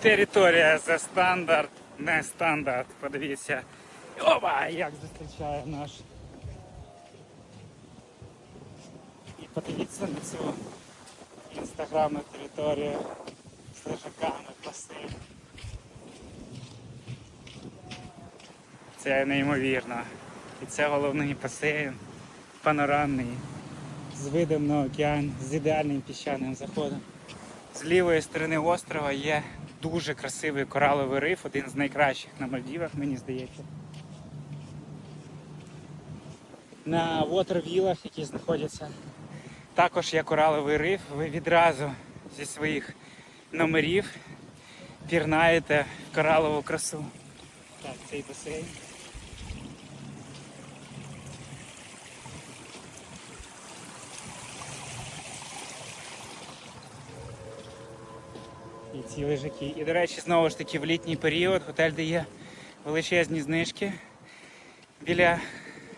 Територія за стандарт, не стандарт. Подивіться. Опа, як зустрічає наш. І подивіться на цю інстаграмну територію з лежаками, басейн. Це неймовірно. І це головний басейн, панорамний, з видом на океан, з ідеальним піщаним заходом. З лівої сторони острова є дуже красивий кораловий риф, один з найкращих на Мальдівах, мені здається. На вотервілах, які знаходяться, також є кораловий риф. Ви відразу зі своїх номерів пірнаєте в коралову красу. Так, цей басейн. І ці лежаки. І, до речі, знову ж таки, в літній період готель дає величезні знижки. Біля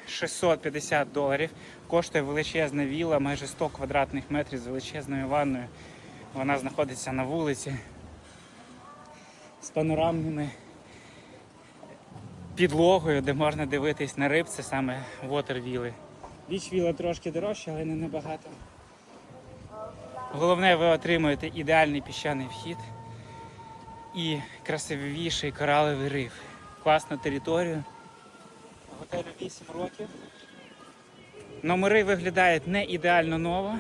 650 доларів. Коштує величезна віла, майже 100 квадратних метрів з величезною ванною. Вона знаходиться на вулиці з панорамними підлогою, де можна дивитись на риб, це саме вотервіли. Біч віла трошки дорожча, але не набагато. Головне, ви отримуєте ідеальний піщаний вхід і красивіший кораловий риф. Класну територію. Готелю 8 років. Номери виглядають не ідеально ново.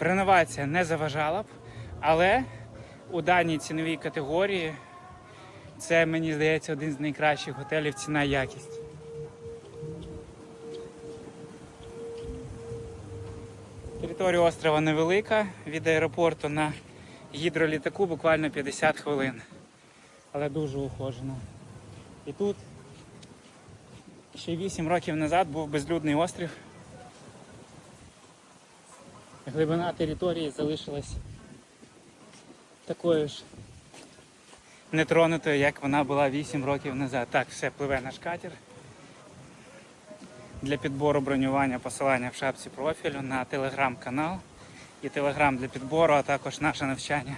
Реновація не заважала б, але у даній ціновій категорії це, мені здається, один з найкращих готелів ціна якість. Територія острова невелика, від аеропорту на гідролітаку буквально 50 хвилин. Але дуже ухожена. І тут ще 8 років назад був безлюдний острів. Глибина території залишилась такою ж нетронутою, як вона була 8 років назад. Так, все пливе наш катер. Для підбору бронювання посилання в шапці профілю на телеграм-канал і телеграм для підбору, а також наше навчання